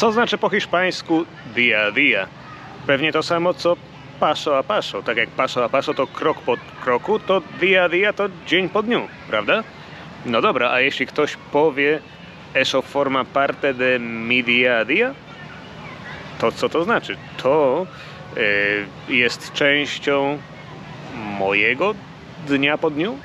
Co znaczy po hiszpańsku dia dia? Pewnie to samo co paso a paso. Tak jak paso a paso to krok po kroku, to dia dia to dzień po dniu, prawda? No dobra, a jeśli ktoś powie eso forma parte de mi dia a dia? To co to znaczy? To y, jest częścią mojego dnia po dniu?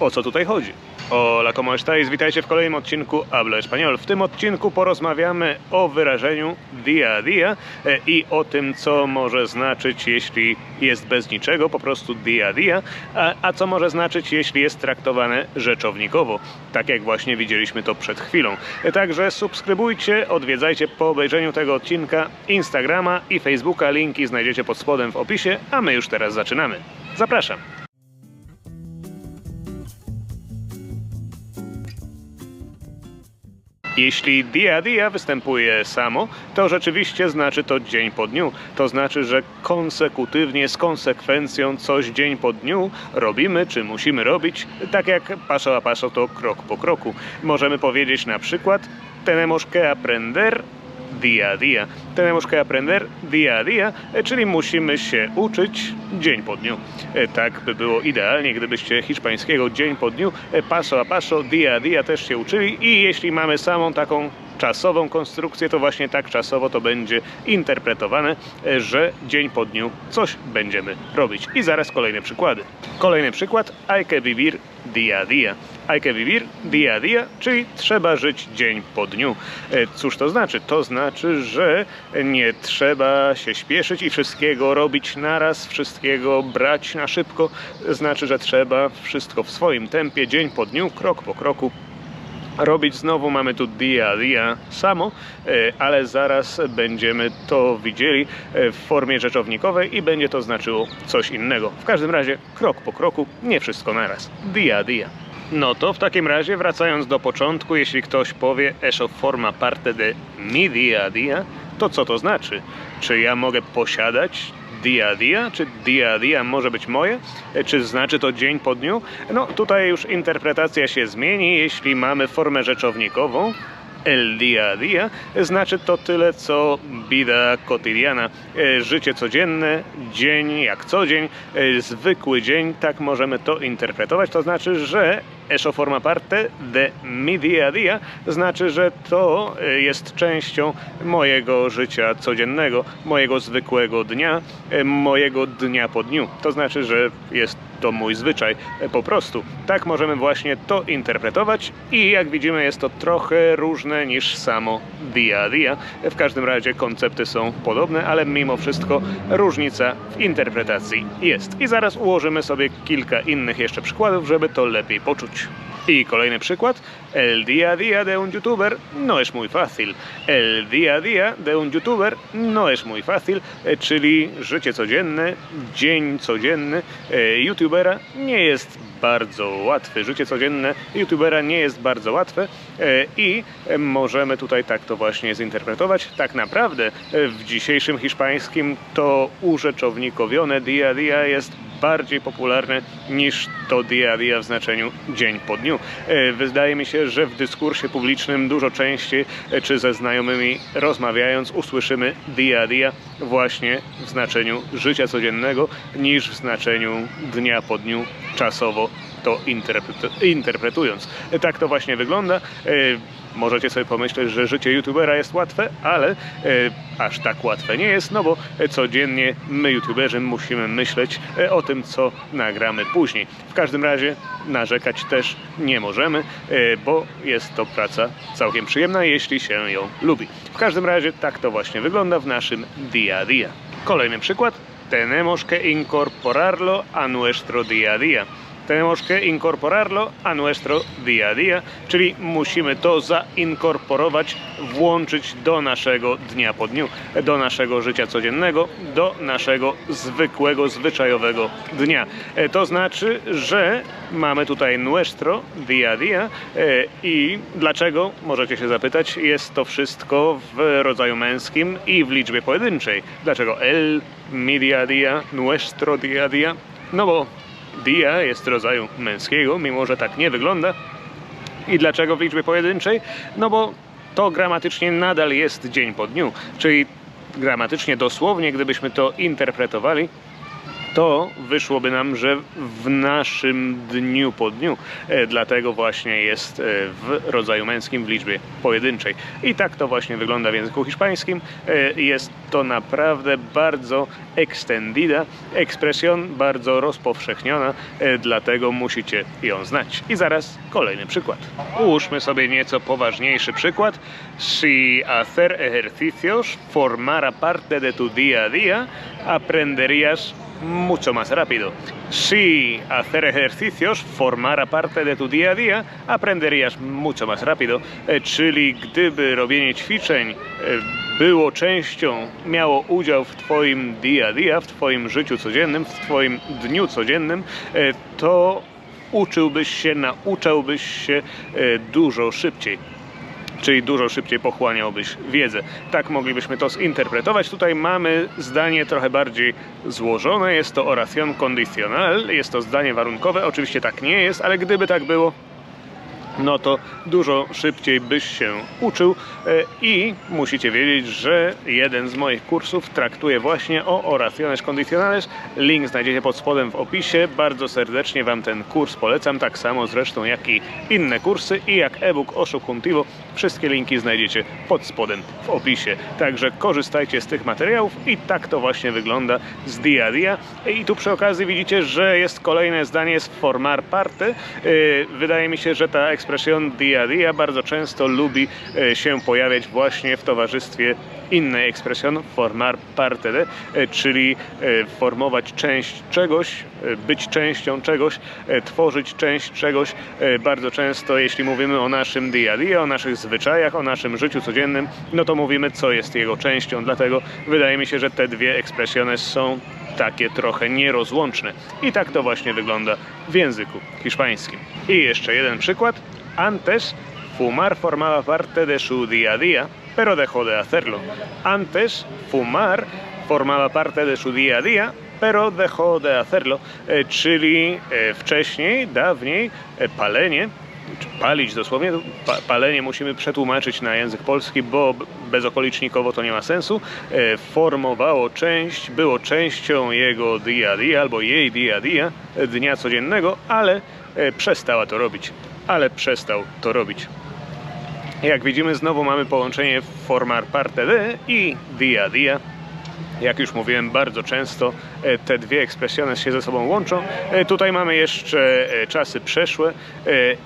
O co tutaj chodzi? Hola, ¿cómo estáis? Witajcie w kolejnym odcinku Hablo Español. W tym odcinku porozmawiamy o wyrażeniu día a día e, i o tym, co może znaczyć, jeśli jest bez niczego, po prostu día a día, a, a co może znaczyć, jeśli jest traktowane rzeczownikowo, tak jak właśnie widzieliśmy to przed chwilą. E, Także subskrybujcie, odwiedzajcie po obejrzeniu tego odcinka Instagrama i Facebooka. Linki znajdziecie pod spodem w opisie, a my już teraz zaczynamy. Zapraszam. Jeśli dia dia występuje samo, to rzeczywiście znaczy to dzień po dniu. To znaczy, że konsekutywnie, z konsekwencją coś dzień po dniu robimy, czy musimy robić, tak jak paso a paso to krok po kroku. Możemy powiedzieć na przykład tenemos que aprender día a día. Tenemos que aprender día a día, e, czyli musimy się uczyć dzień po dniu. E, Tak by było idealnie, gdybyście hiszpańskiego dzień po dniu, e, paso a paso, día a día też się uczyli i jeśli mamy samą taką czasową konstrukcję, to właśnie tak czasowo to będzie interpretowane, e, że dzień po dniu coś będziemy robić. I zaraz kolejne przykłady. Kolejny przykład, hay que vivir día a día. Hay que vivir día a día, czyli trzeba żyć dzień po dniu. E, Cóż to znaczy? To znaczy, że nie trzeba się śpieszyć i wszystkiego robić naraz, wszystkiego brać na szybko. Znaczy, że trzeba wszystko w swoim tempie, dzień po dniu, krok po kroku robić. Znowu mamy tu dia dia samo, e, ale zaraz będziemy to widzieli e, w formie rzeczownikowej i będzie to znaczyło coś innego. W każdym razie krok po kroku, nie wszystko naraz. Dia dia. No to w takim razie wracając do początku, jeśli ktoś powie eso forma parte de mi dia dia, to co to znaczy? Czy ja mogę posiadać dia dia, czy dia dia może być moje, E, czy znaczy to dzień po dniu? No tutaj już interpretacja się zmieni, jeśli mamy formę rzeczownikową, el día a día, znaczy to tyle co vida cotidiana, e, życie codzienne, dzień jak co dzień, e, zwykły dzień, tak możemy to interpretować, to znaczy, że eso forma parte de mi día a día, znaczy, że to e, jest częścią mojego życia codziennego, mojego zwykłego dnia, e, mojego dnia po dniu. To znaczy, że jest to mój zwyczaj e, po prostu. Tak możemy właśnie to interpretować i jak widzimy jest to trochę różne niż samo dia a dia. W każdym razie koncepty są podobne, ale mimo wszystko różnica w interpretacji jest. I zaraz ułożymy sobie kilka innych jeszcze przykładów, żeby to lepiej poczuć. I kolejny przykład. El día a día de un youtuber no es muy fácil. El día a día de un youtuber no es muy fácil, e, czyli życie codzienne, dzień codzienny e, youtubera nie jest bardzo łatwy. Życie codzienne youtubera nie jest bardzo łatwe e, i możemy tutaj tak to właśnie zinterpretować. Tak naprawdę w dzisiejszym hiszpańskim to urzeczownikowione dia a dia jest bardziej popularne niż to dia a dia w znaczeniu dzień po dniu. E, Wydaje mi się, że w dyskursie publicznym dużo częściej, e, czy ze znajomymi rozmawiając, usłyszymy dia a dia właśnie w znaczeniu życia codziennego, niż w znaczeniu dnia po dniu czasowo to interpre- interpretując. Tak to właśnie wygląda. E, Możecie sobie pomyśleć, że życie youtubera jest łatwe, ale e, aż tak łatwe nie jest, no bo e, codziennie my youtuberzy musimy myśleć o tym, co nagramy później. W każdym razie narzekać też nie możemy, bo jest to praca całkiem przyjemna, jeśli się ją lubi. W każdym razie tak to właśnie wygląda w naszym dia a dia. Kolejny przykład. Tenemos que incorporarlo a nuestro día a día tenemos que incorporarlo a nuestro día a día, czyli musimy to zainkorporować, włączyć do naszego dnia po dniu, do naszego życia codziennego, do naszego zwykłego, zwyczajowego dnia. E, To znaczy, że mamy tutaj nuestro día a día e, i dlaczego, możecie się zapytać, jest to wszystko w rodzaju męskim i w liczbie pojedynczej. Dlaczego el, mi día a día, nuestro día a día? No bo dia jest rodzaju męskiego, mimo że tak nie wygląda. I dlaczego w liczbie pojedynczej? No bo to gramatycznie nadal jest dzień po dniu, czyli gramatycznie dosłownie, gdybyśmy to interpretowali, to wyszłoby nam, że w naszym dniu po dniu. E, Dlatego właśnie jest e, w rodzaju męskim w liczbie pojedynczej. I tak to właśnie wygląda w języku hiszpańskim. E, Jest to naprawdę bardzo extendida ekspresjon, bardzo rozpowszechniona, dlatego musicie ją znać. I zaraz kolejny przykład. Ułóżmy sobie nieco poważniejszy przykład. Si hacer ejercicios formara parte de tu día a día, aprenderías mucho más rápido. Si hacer ejercicios formara parte de tu día a día, aprenderías mucho más rápido. E, Czyli gdyby robienie ćwiczeń e, było częścią, miało udział w Twoim día a día, w Twoim życiu codziennym, w Twoim dniu codziennym, e, to uczyłbyś się, nauczałbyś się dużo szybciej czyli dużo szybciej pochłaniałbyś wiedzę. Tak moglibyśmy to zinterpretować. Tutaj mamy zdanie trochę bardziej złożone. Jest to oración condicional, jest to zdanie warunkowe. Oczywiście tak nie jest, ale gdyby tak było, no to dużo szybciej byś się uczył e, i musicie wiedzieć, że jeden z moich kursów traktuje właśnie o oraciones condicionales. Link znajdziecie pod spodem w opisie. Bardzo serdecznie Wam ten kurs polecam, tak samo zresztą jak i inne kursy i jak e-book o Subjuntivo. Wszystkie linki znajdziecie pod spodem w opisie. Także korzystajcie z tych materiałów i tak to właśnie wygląda z dia a dia. I tu przy okazji widzicie, że jest kolejne zdanie z formar parte. Yy, Wydaje mi się, że ta ekspresjon dia dia bardzo często lubi e, się pojawiać właśnie w towarzystwie innej ekspresjon formar parte de, e, czyli e, formować część czegoś, być częścią czegoś, tworzyć część czegoś. Bardzo często, jeśli mówimy o naszym dia dia, o naszych zwyczajach, o naszym życiu codziennym, no to mówimy, co jest jego częścią. Dlatego wydaje mi się, że te dwie ekspresjones są takie trochę nierozłączne. I tak to właśnie wygląda w języku hiszpańskim. I jeszcze jeden przykład. Antes fumar formaba parte de su día a día, pero dejó de hacerlo. Antes fumar formaba parte de su día a día, pero dejó de hacerlo. E, Czyli e, wcześniej, dawniej e, palenie palić dosłownie, pa, palenie musimy przetłumaczyć na język polski, bo bezokolicznikowo to nie ma sensu, formowało część, było częścią jego dia a dia albo jej dia a dia, dnia codziennego, ale przestała to robić. Ale przestał to robić. Jak widzimy, znowu mamy połączenie formar parte de i dia dia. Jak już mówiłem, bardzo często e, te dwie ekspresjones się ze sobą łączą. E, Tutaj mamy jeszcze e, czasy przeszłe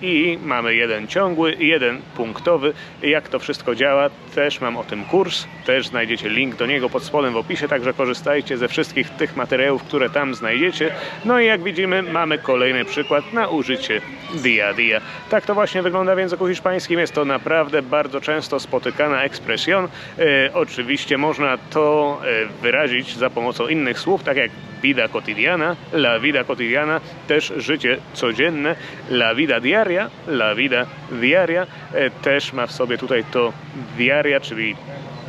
i mamy jeden ciągły jeden punktowy. Jak to wszystko działa, też mam o tym kurs, też znajdziecie link do niego pod spodem w opisie, także korzystajcie ze wszystkich tych materiałów, które tam znajdziecie. No i jak widzimy, mamy kolejny przykład na użycie dia dia. Tak to właśnie wygląda w języku hiszpańskim. Jest to naprawdę bardzo często spotykana ekspresjon. Oczywiście można to wyrazić za pomocą innych słów, tak jak vida cotidiana, la vida cotidiana, też życie codzienne, la vida diaria, la vida diaria, e, też ma w sobie tutaj to diaria, czyli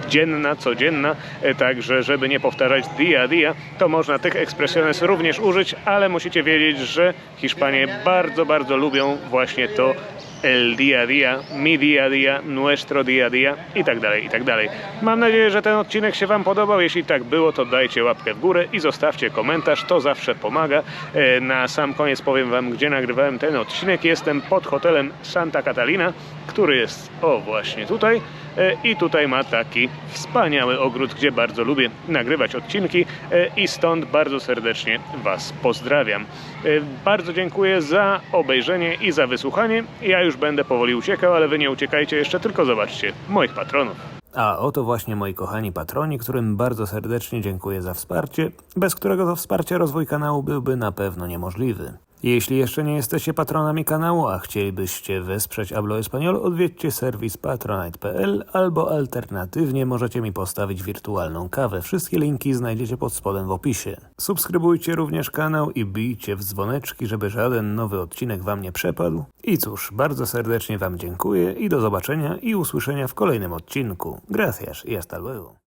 dzienna, codzienna, e, także żeby nie powtarzać dia dia, to można tych ekspresjones również użyć, ale musicie wiedzieć, że Hiszpanie bardzo, bardzo lubią właśnie to el día a día, mi día a día, nuestro día a día i tak dalej, i tak dalej. Mam nadzieję, że ten odcinek się Wam podobał. Jeśli tak było, to dajcie łapkę w górę i zostawcie komentarz, to zawsze pomaga. E, Na sam koniec powiem Wam, gdzie nagrywałem ten odcinek. Jestem pod hotelem Santa Catalina, który jest, o właśnie tutaj. E, I tutaj ma taki wspaniały ogród, gdzie bardzo lubię nagrywać odcinki e, i stąd bardzo serdecznie Was pozdrawiam. E, Bardzo dziękuję za obejrzenie i za wysłuchanie. Ja już będę powoli uciekał, ale Wy nie uciekajcie jeszcze, tylko zobaczcie moich patronów. A oto właśnie moi kochani patroni, którym bardzo serdecznie dziękuję za wsparcie, bez którego to wsparcia rozwój kanału byłby na pewno niemożliwy. Jeśli jeszcze nie jesteście patronami kanału, a chcielibyście wesprzeć Hablo Español, odwiedźcie serwis patronite.pl albo alternatywnie możecie mi postawić wirtualną kawę. Wszystkie linki znajdziecie pod spodem w opisie. Subskrybujcie również kanał i bijcie w dzwoneczki, żeby żaden nowy odcinek wam nie przepadł. I cóż, bardzo serdecznie wam dziękuję i do zobaczenia i usłyszenia w kolejnym odcinku. Gracias y hasta luego.